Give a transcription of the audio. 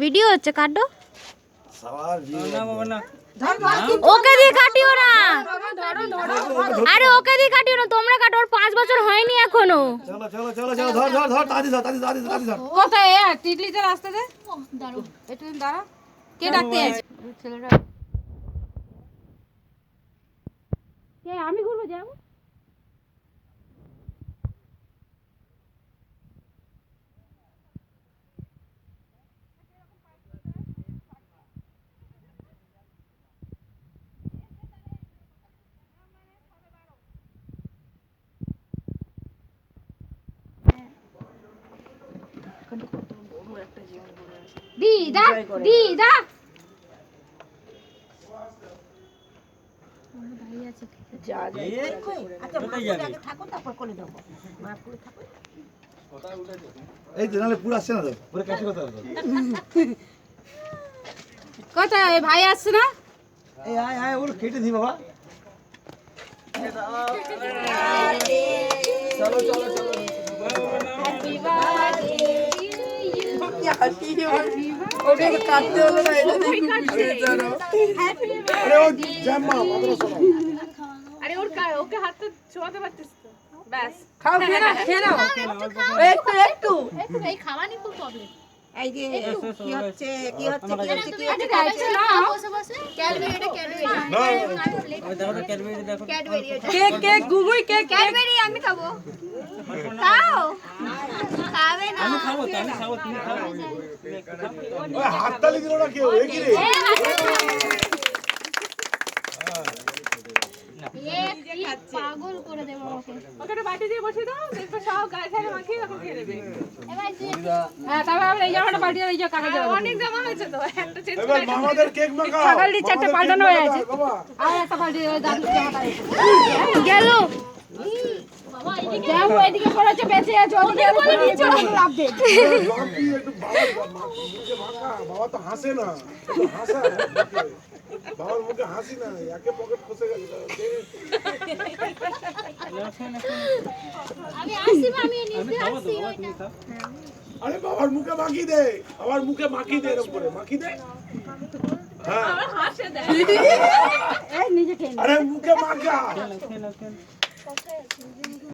Video হচ্ছে কাটো। ওকে দিয়ে কাটিও না। আরে ওকে দিয়ে কাটিও না। তোমরা কাটো ওর পাঁচ বছর হয়নি এখনও। কোথায়? টিটলিতে রাস্তা দে। একটু দাঁড়া। কে ডাকতে? ছেলেটা আমি ঘুরবো যাব। দিদা দিদা এই তো নাহলে পুরো আসছে না তো? পুরো ক্যাচে করতে কোথায়? ভাই আসছে না? এই আয় আয় ওগুলো কেটে দি বাবা। আরে ওর ওকে হাতটা ছোঁয়াতে পারতিস তো। ব্যাস। খাও খেয়ে নাও খেয়ে নাও। একটু একটু এই খাওয়ানি খুব প্রবলেম এই যে কি হচ্ছে কি হচ্ছে কি হচ্ছে কি আচ্ছা হচ্ছে বসে বসে। ক্যাডবেরি এটা ক্যাডবেরি ওই দেখো ক্যাডবেরি দেখো। ক্যাডবেরি কেক কেক গুগুই কেক ক্যাডবেরি আমি খাব। খাও। খাবে না। আমি খাব তো আমি খাব তুমি খাব ওই হাততালি দিল না কেউ? এ কি রে? পাগল করে দেবো ওকে ওকে একটা বাটি দিয়ে বসিয়ে দাও দেখবে সব গায়ে ঠায়ে মাখিয়ে তখন খেয়ে নেবে। হ্যাঁ তারপর আমরা এই জামাটা পাল্টে এই যে কাকা জামা অনেক জামা হয়েছে তো একটা চেঞ্জ এবার মামাদের কেক মাখাও। সকাল দিয়ে চারটে পাল্টানো হয়ে আছে আর একটা পাল্টে ওই জামাটা। গেল। জামা এদিকে পড়েছে বেঁচে আছে ওদিকে বলে নিচে লাভ দে বাবা মুখে মাখা বাবা তো হাসে না হাসা বাবার মুখে হাসি না একে পকেট খসে গেছে আমি আসি আমি আমি নিজে আসি বাবা আরে বাবার মুখে মাখি দে বাবার মুখে মাখি দে এরকম করে মাখি দে। হ্যাঁ। এই নিজে আরে মুখে মাখা।